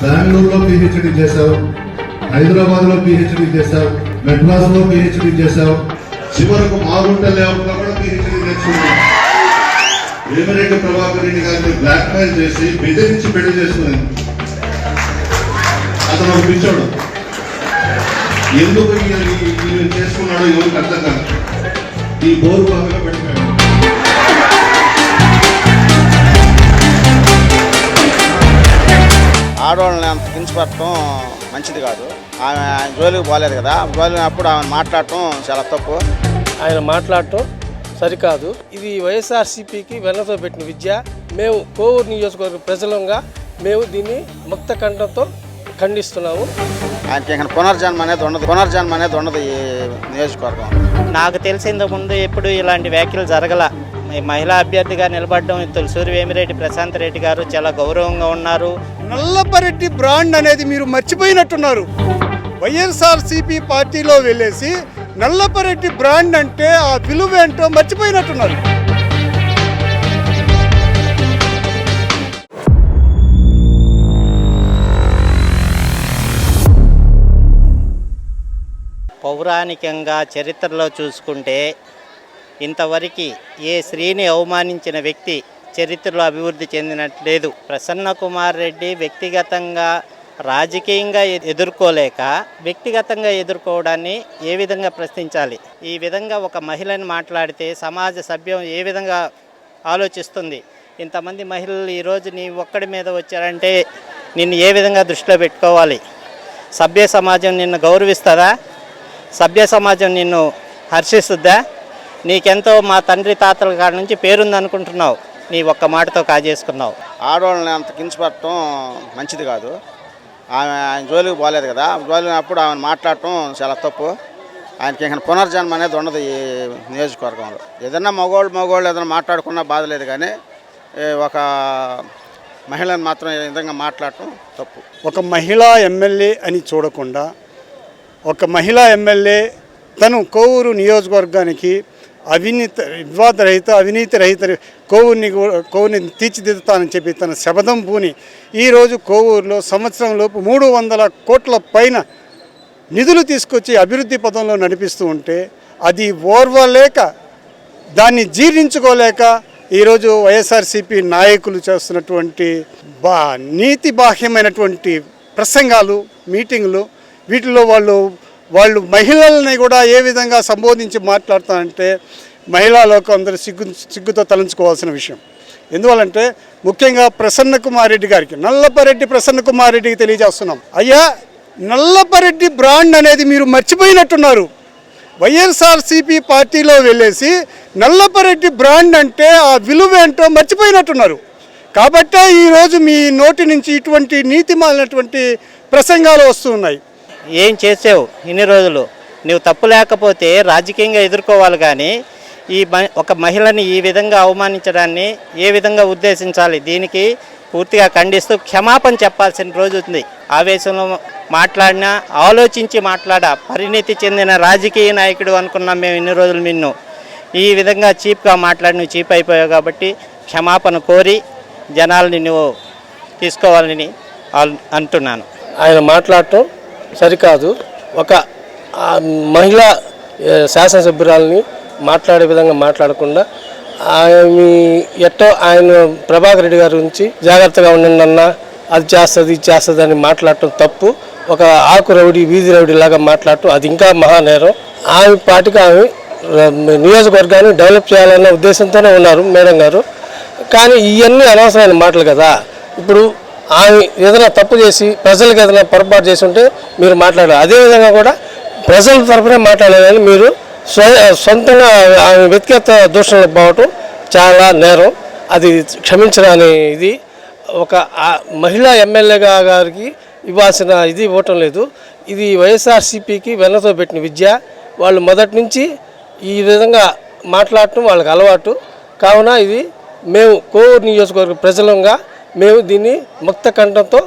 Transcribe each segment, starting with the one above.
బెంగళూరులో పిహెచ్డి చేశావు హైదరాబాద్లో పిహెచ్డి చేశావు మెడ్రాస్లో పిహెచ్డి చేశావు చివరకు మాగుంట లేఅవుట్ కూడా పిహెచ్డి నేర్చుకున్నావు వేమిరెడ్డి ప్రభాకర్ రెడ్డి గారిని బ్లాక్మెయిల్ చేసి బెదిరించి పెళ్ళి చేసుకున్నాను అతను ఒక పిచ్చోడు. ఎందుకు చేసుకున్నాడో ఎవరికి అర్థం కాదు. ఈ బోరు బాగా పడిపోయాడు ఆడవాళ్ళని అంత కించపడటం మంచిది కాదు. ఆమె ఆయన జోలికి పోలేదు కదా జోలి అప్పుడు ఆమె మాట్లాడటం చాలా తప్పు. ఆయన మాట్లాడటం సరికాదు. ఇది వైఎస్ఆర్సీపీకి వెన్నతో పెట్టిన విద్య. మేము కోవూరు నియోజకవర్గ ప్రజలంగా మేము దీన్ని ముక్త కంఠంతో ఖండిస్తున్నాము. ఆయనకి ఇంకా పునర్జన్మ అనేది ఉండదు. పునర్జన్మ అనేది ఉండదు ఈ నియోజకవర్గం. నాకు తెలిసింద ముందు ఎప్పుడు ఇలాంటి వ్యాఖ్యలు జరగల. ఈ మహిళా అభ్యర్థిగా నిలబడడం తొలిసూరి వేమిరెడ్డి ప్రశాంత్ రెడ్డి గారు చాలా గౌరవంగా ఉన్నారు. నల్లపరెడ్డి బ్రాండ్ అనేది మీరు మర్చిపోయినట్టున్నారు. వైఎస్ఆర్సీపీ పార్టీలో వెళ్ళేసి నల్లపరెడ్డి బ్రాండ్ అంటే ఆ విలువ ఏంటో మర్చిపోయినట్టున్నారు. పౌరాణికంగా చరిత్రలో చూసుకుంటే ఇంతవరకు ఏ స్త్రీని అవమానించిన వ్యక్తి చరిత్రలో అభివృద్ధి చెందినట్లేదు. ప్రసన్న కుమార్ రెడ్డి వ్యక్తిగతంగా రాజకీయంగా ఎదుర్కోలేక వ్యక్తిగతంగా ఎదుర్కోవడాన్ని ఏ విధంగా ప్రశ్నించాలి? ఈ విధంగా ఒక మహిళని మాట్లాడితే సమాజ సభ్యం ఏ విధంగా ఆలోచిస్తుంది? ఇంతమంది మహిళలు ఈరోజు నీ ఒక్కడి మీద వచ్చారంటే నిన్ను ఏ విధంగా దృష్టిలో పెట్టుకోవాలి? సభ్య సమాజం నిన్ను గౌరవిస్తుందా? సభ్య సమాజం నిన్ను హర్షిస్తుందా? నీకెంతో మా తండ్రి తాతల కాడ నుంచి పేరుంది అనుకుంటున్నావు నీ ఒక్క మాటతో కాజేసుకున్నావు. ఆడవాళ్ళని అంత కించపడటం మంచిది కాదు. ఆమె ఆయన జోలికి పోలేదు కదా జోలి అప్పుడు ఆమె మాట్లాడటం చాలా తప్పు. ఆయనకి ఇంకా పునర్జన్మ అనేది ఉండదు ఈ నియోజకవర్గంలో. ఏదన్నా మగవాళ్ళు మగవాళ్ళు ఏదైనా మాట్లాడుకున్నా బాధ లేదు కానీ ఒక మహిళను మాత్రం ఈ విధంగా మాట్లాడటం తప్పు. ఒక మహిళా ఎమ్మెల్యే అని చూడకుండా ఒక మహిళా ఎమ్మెల్యే తను కోవూరు నియోజకవర్గానికి అవినీతి వివాద రహిత అవినీతి రహిత కోవూరుని కోవుని తీర్చిదిద్దుతానని చెప్పి తన శబదం పూని ఈరోజు కోవూరులో సంవత్సరంలోపు మూడు వందల కోట్ల పైన నిధులు తీసుకొచ్చి అభివృద్ధి పదంలో నడిపిస్తూ ఉంటే అది ఓర్వలేక దాన్ని జీర్ణించుకోలేక ఈరోజు వైఎస్ఆర్సీపీ నాయకులు చేస్తున్నటువంటి బా నీతి బాహ్యమైనటువంటి ప్రసంగాలు మీటింగ్లు వీటిలో వాళ్ళు వాళ్ళు మహిళల్ని కూడా ఏ విధంగా సంబోధించి మాట్లాడతారంటే మహిళా లోకం అందరూ సిగ్గు సిగ్గుతో తలంచుకోవాల్సిన విషయం. ఎందువల్లంటే ముఖ్యంగా ప్రసన్న కుమారెడ్డి గారికి నల్లపరెడ్డి ప్రసన్న కుమారెడ్డికి తెలియజేస్తున్నాం. అయ్యా నల్లపరెడ్డి బ్రాండ్ అనేది మీరు మర్చిపోయినట్టున్నారు. వైఎస్ఆర్సీపీ పార్టీలో వెళ్ళేసి నల్లపరెడ్డి బ్రాండ్ అంటే ఆ విలువ ఏంటో మర్చిపోయినట్టున్నారు. కాబట్టే ఈరోజు మీ నోటి నుంచి ఇటువంటి నీతిమాలినటువంటి ప్రసంగాలు వస్తున్నాయి ఏం చేసావు ఇన్ని రోజులు? నువ్వు తప్పు లేకపోతే రాజకీయంగా ఎదుర్కోవాలి కానీ ఈ ఒక మహిళని ఈ విధంగా అవమానించడాన్ని ఏ విధంగా ఉద్దేశించాలి? దీనికి పూర్తిగా ఖండిస్తూ క్షమాపణ చెప్పాల్సిన రోజు ఉంది. ఆవేశంలో మాట్లాడినా ఆలోచించి మాట్లాడా పరిణితి చెందిన రాజకీయ నాయకుడు అనుకున్నాం మేము ఇన్ని రోజులు నిన్ను. ఈ విధంగా చీప్గా మాట్లాడి నువ్వు చీప్ అయిపోయావు కాబట్టి క్షమాపణ కోరి జనాల్ని నువ్వు తీసుకోవాలని అంటున్నాను. ఆయన మాట్లాడటం సరికాదు. ఒక మహిళా శాసనసభ్యురాలని మాట్లాడే విధంగా మాట్లాడకుండా ఆమె ఎట్టో ఆయన ప్రభాకర్ రెడ్డి గారి గురించి జాగ్రత్తగా ఉండండి అన్న అది చేస్తుంది ఇది చేస్తుంది అని మాట్లాడటం తప్పు. ఒక ఆకు రౌడీ వీధి రౌడీ లాగా మాట్లాడటం అది ఇంకా మహానేరం. ఆమె పాటికి ఆమె నియోజకవర్గాన్ని డెవలప్ చేయాలన్న ఉద్దేశంతోనే ఉన్నారు మేడం గారు. కానీ ఇవన్నీ అనవసరమైన మాటలు కదా. ఇప్పుడు ఆమె ఏదైనా తప్పు చేసి ప్రజలకు ఏదైనా పొరపాటు చేసి ఉంటే మీరు మాట్లాడాలి. అదేవిధంగా కూడా ప్రజల తరఫునే మాట్లాడాలని మీరు సొంతంగా ఆమె వ్యక్తిగత దూషణలు పోవటం చాలా నేరం. అది క్షమించరాని ఇది. ఒక మహిళా ఎమ్మెల్యేగా గారికి ఇవ్వాల్సిన ఇది ఇవ్వటం లేదు. ఇది వైఎస్ఆర్సీపీకి వెన్నతో పెట్టిన విద్య. వాళ్ళు మొదటి నుంచి ఈ విధంగా మాట్లాడటం వాళ్ళకి అలవాటు. కావున ఇది మేము కోవూరు నియోజకవర్గ ప్రజలంగా మేము దీన్ని ముక్త కంఠంతో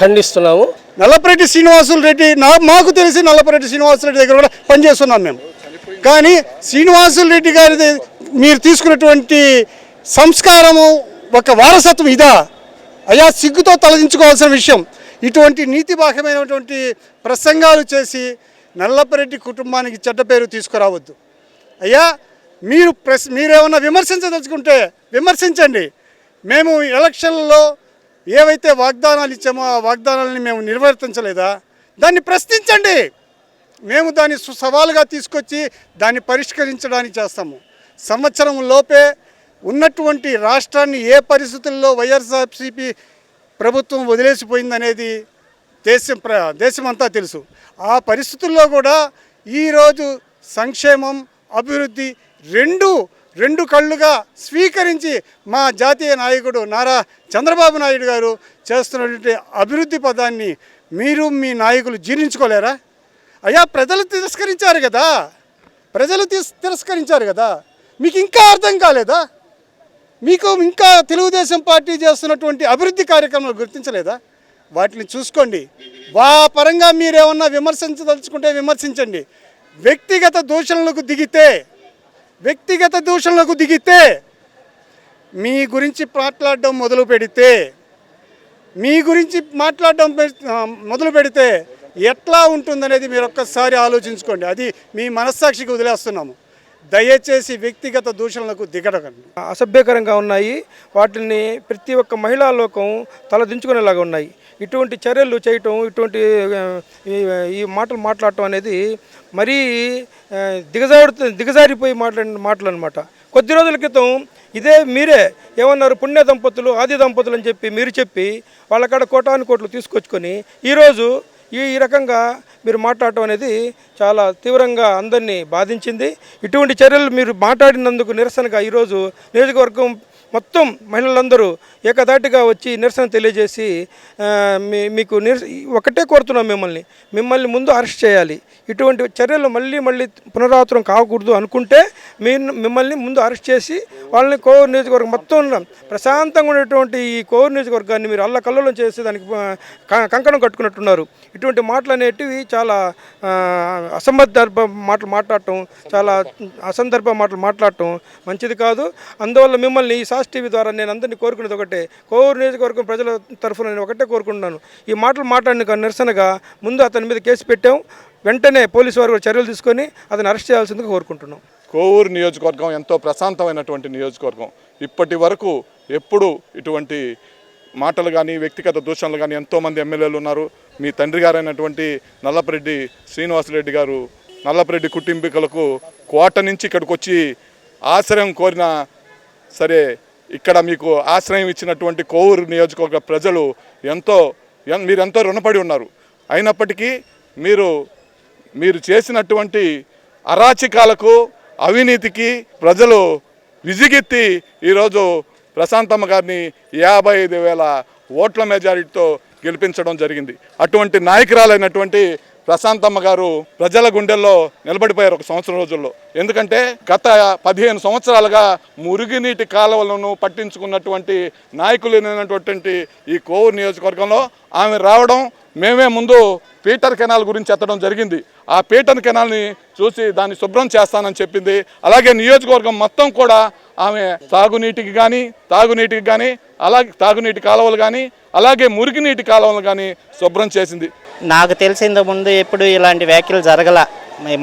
ఖండిస్తున్నాము. నల్లపరెడ్డి శ్రీనివాసులు రెడ్డి నా మాకు తెలిసి నల్లపరెడ్డి శ్రీనివాసులు రెడ్డి దగ్గర కూడా పనిచేస్తున్నాం మేము. కానీ శ్రీనివాసులు రెడ్డి గారి మీరు తీసుకున్నటువంటి సంస్కారము ఒక వారసత్వం ఇదా? అయ్యా సిగ్గుతో తలదించుకోవాల్సిన విషయం. ఇటువంటి నీతిబాహమైనటువంటి ప్రసంగాలు చేసి నల్లపరెడ్డి కుటుంబానికి చెడ్డ పేరు తీసుకురావద్దు. అయ్యా మీరు ప్రెస్ మీరేమన్నా విమర్శించదలుచుకుంటే విమర్శించండి. మేము ఎలక్షన్లలో ఏవైతే వాగ్దానాలు ఇచ్చామో ఆ వాగ్దానాలని మేము నిర్వర్తించలేదా? దాన్ని ప్రశ్నించండి. మేము దాన్ని సు- సవాలుగా తీసుకొచ్చి దాన్ని పరిష్కరించడానికి చేస్తాము. సంవత్సరం లోపే ఉన్నటువంటి రాష్ట్రాన్ని ఏ పరిస్థితుల్లో వైఎస్ఆర్సీపీ ప్రభుత్వం వదిలేసిపోయిందనేది దేశం ప్ర దేశమంతా తెలుసు. ఆ పరిస్థితుల్లో కూడా ఈరోజు సంక్షేమం అభివృద్ధి రెండు రెండు కళ్ళుగా స్వీకరించి మా జాతీయ నాయకుడు నారా చంద్రబాబు నాయుడు గారు చేస్తున్నటువంటి అభివృద్ధి పదాన్ని మీరు మీ నాయకులు జీర్ణించుకోలేరా? అయ్యా ప్రజలు తిరస్కరించారు కదా. ప్రజలు తిరస్కరించారు కదా. మీకు ఇంకా అర్థం కాలేదా? మీకు ఇంకా తెలుగుదేశం పార్టీ చేస్తున్నటువంటి అభివృద్ధి కార్యక్రమాలు గుర్తించలేదా? వాటిని చూసుకోండి. వా పరంగా మీరేమన్నా విమర్శించదలుచుకుంటే విమర్శించండి. వ్యక్తిగత దూషణలకు దిగితే వ్యక్తిగత దూషణలకు దిగితే మీ గురించి మాట్లాడడం మొదలు పెడితే మీ గురించి మాట్లాడడం పె- మొదలు పెడితే ఎట్లా ఉంటుందనేది మీరు ఒక్కసారి ఆలోచించుకోండి. అది మీ మనస్సాక్షికి వదిలేస్తున్నాము. దయచేసి వ్యక్తిగత దూషణలకు దిగడకండి. అసభ్యకరంగా ఉన్నాయి. వాటిని ప్రతి ఒక్క మహిళా లోకం తలదించుకునేలాగా ఉన్నాయి. ఇటువంటి చర్యలు చేయటం ఇటువంటి ఈ- మాటలు మాట్లాడటం అనేది మరీ దిగజారు దిగజారిపోయి మాట్లాడిన మాటలు అనమాట కొద్ది రోజుల క్రితం ఇదే మీరే ఏమన్నారు పుణ్య దంపతులు ఆది దంపతులు అని చెప్పి మీరు చెప్పి వాళ్ళకాడ కోటాను కోట్లు తీసుకొచ్చుకొని ఈరోజు ఈ ఈ రకంగా మీరు మాట్లాడటం అనేది చాలా తీవ్రంగా అందరినీ బాధించింది. ఇటువంటి చర్యలు మీరు మాట్లాడినందుకు నిరసనగా ఈరోజు నియోజకవర్గం మొత్తం మహిళలందరూ ఏకధాటిగా వచ్చి నిరసన తెలియజేసి మీ మీకు ఒకటే కోరుతున్నాం మిమ్మల్ని. మిమ్మల్ని ముందు అరెస్ట్ చేయాలి. ఇటువంటి చర్యలు మళ్ళీ మళ్ళీ పునరావృతం కాకూడదు అనుకుంటే మీ మిమ్మల్ని ముందు అరెస్ట్ చేసి వాళ్ళని కోవూరు నియోజకవర్గం మొత్తం ఉన్న ప్రశాంతంగా ఉండేటువంటి ఈ కోవూరు నియోజకవర్గాన్ని మీరు అల్లకల్లోలం చేసి దానికి క- కంకణం కట్టుకున్నట్టున్నారు. ఇటువంటి మాటలు అనేటివి చాలా అసందర్భ మాటలు మాట్లాడటం చాలా అసందర్భ మాటలు మాట్లాడటం మంచిది కాదు. అందువల్ల మిమ్మల్ని ఈ సాస్ టీవీ ద్వారా నేను అందరినీ కోరుకునేది ఒకటే. కోవూరు నియోజకవర్గం ప్రజల తరఫున నేను ఒకటే కోరుకుంటున్నాను. ఈ మాటలు మాట్లాడిన నిరసనగా ముందు అతని మీద కేసు పెట్టాం. వెంటనే పోలీసు వారు చర్యలు తీసుకొని అతను అరెస్ట్ చేయాల్సిందిగా కోరుకుంటున్నాం. కోవూరు నియోజకవర్గం ఎంతో ప్రశాంతమైనటువంటి నియోజకవర్గం. ఇప్పటి వరకు ఎప్పుడు ఇటువంటి మాటలు కానీ వ్యక్తిగత దూషణలు కానీ ఎంతోమంది ఎమ్మెల్యేలు ఉన్నారు. మీ తండ్రి గారైనటువంటి నల్లపరెడ్డి శ్రీనివాసరెడ్డి గారు నల్లపరెడ్డి కుటుంబీకులకు కోట నుంచి ఇక్కడికి వచ్చి ఆశ్రయం కోరిన సరే ఇక్కడ మీకు ఆశ్రయం ఇచ్చినటువంటి కోవూరు నియోజకవర్గ ప్రజలు ఎంతో మీరు ఎంతో రుణపడి ఉన్నారు. అయినప్పటికీ మీరు మీరు చేసినటువంటి అరాచకాలకు అవినీతికి ప్రజలు విజిగెత్తి ఈరోజు ప్రశాంతమ్మ గారిని యాభై ఐదు వేల ఓట్ల మెజారిటీతో గెలిపించడం జరిగింది. అటువంటి నాయకురాలైనటువంటి ప్రశాంతమ్మ గారు ప్రజల గుండెల్లో నిలబడిపోయారు ఒక సంవత్సరం రోజుల్లో. ఎందుకంటే గత పదిహేను సంవత్సరాలుగా మురుగునీటి కాలువలను పట్టించుకున్నటువంటి నాయకులైనటువంటి ఈ కోవూరు నియోజకవర్గంలో ఆమె రావడం మేమే ముందు పీటర్ కెనాల్ గురించి ఎత్తడం జరిగింది. ఆ పీటర్ కెనాల్ని చూసి దాన్ని శుభ్రం చేస్తానని చెప్పింది. అలాగే నియోజకవర్గం మొత్తం కూడా ఆమె తాగునీటికి కానీ తాగునీటికి కానీ అలాగే తాగునీటి కాలువలు కానీ అలాగే మురికినీటి కాలువలు కానీ శుభ్రం చేసింది. నాకు తెలిసింత ముందు ఎప్పుడు ఇలాంటి వ్యాఖ్యలు జరగల.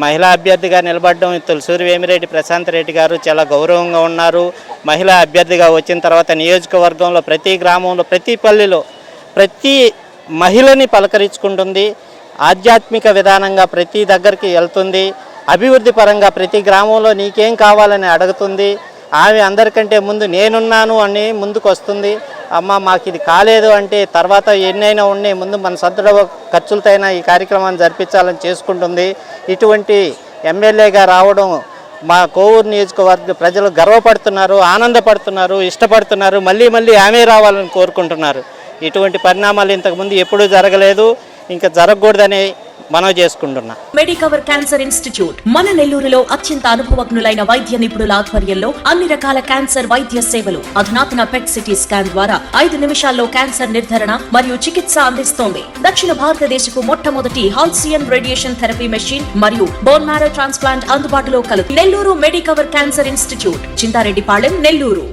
మహిళా అభ్యర్థిగా నిలబడడం తులసూరి వేమిరెడ్డి ప్రశాంత్ రెడ్డి గారు చాలా గౌరవంగా ఉన్నారు. మహిళా అభ్యర్థిగా వచ్చిన తర్వాత నియోజకవర్గంలో ప్రతి గ్రామంలో ప్రతి పల్లెలో ప్రతి మహిళని పలకరించుకుంటుంది. ఆధ్యాత్మిక విధానంగా ప్రతి దగ్గరికి వెళ్తుంది. అభివృద్ధి పరంగా ప్రతి గ్రామంలో నీకేం కావాలని అడుగుతుంది. ఆమె అందరికంటే ముందు నేనున్నాను అని ముందుకు వస్తుంది అమ్మ మాకు ఇది కాలేదు అంటే తర్వాత ఎన్నైనా ఉన్నాయి ముందు మన సొంత ఖర్చులతో ఖర్చులతోనైనా ఈ కార్యక్రమాన్ని జరిపించాలని చేసుకుంటుంది. ఇటువంటి ఎమ్మెల్యేగా రావడం మా కోవూరు నియోజకవర్గ ప్రజలు గర్వపడుతున్నారు ఆనందపడుతున్నారు ఇష్టపడుతున్నారు మళ్ళీ మళ్ళీ ఆమె రావాలని కోరుకుంటున్నారు. ఇటువంటి పరిణామాలు ఇంతకుముందు ఎప్పుడూ జరగలేదు. ఇంకా జరగకూడదని మనవి చేసుకుంటున్నా. మెడికవర్ క్యాన్సర్ ఇన్స్టిట్యూట్ మన నెల్లూరులో అత్యంత అనుభవజ్ఞులైన వైద్య నిపుణుల ఆధ్వర్యంలో అన్ని రకాల క్యాన్సర్ వైద్య సేవలు అధునాతన పెట్ సిటీ స్కాన్ ద్వారా ఐదు నిమిషాల్లో క్యాన్సర్ నిర్ధారణ మరియు చికిత్స అందిస్తోంది. దక్షిణ భారతదేశపు మొట్టమొదటి హాల్సియన్ రేడియేషన్ థెరపీ మెషిన్ మరియు బోన్ మ్యారో ట్రాన్స్ప్లాంట్ అందుబాటులో కలదు Nellore Medicover cancer institute Chintareddypalem Nellore.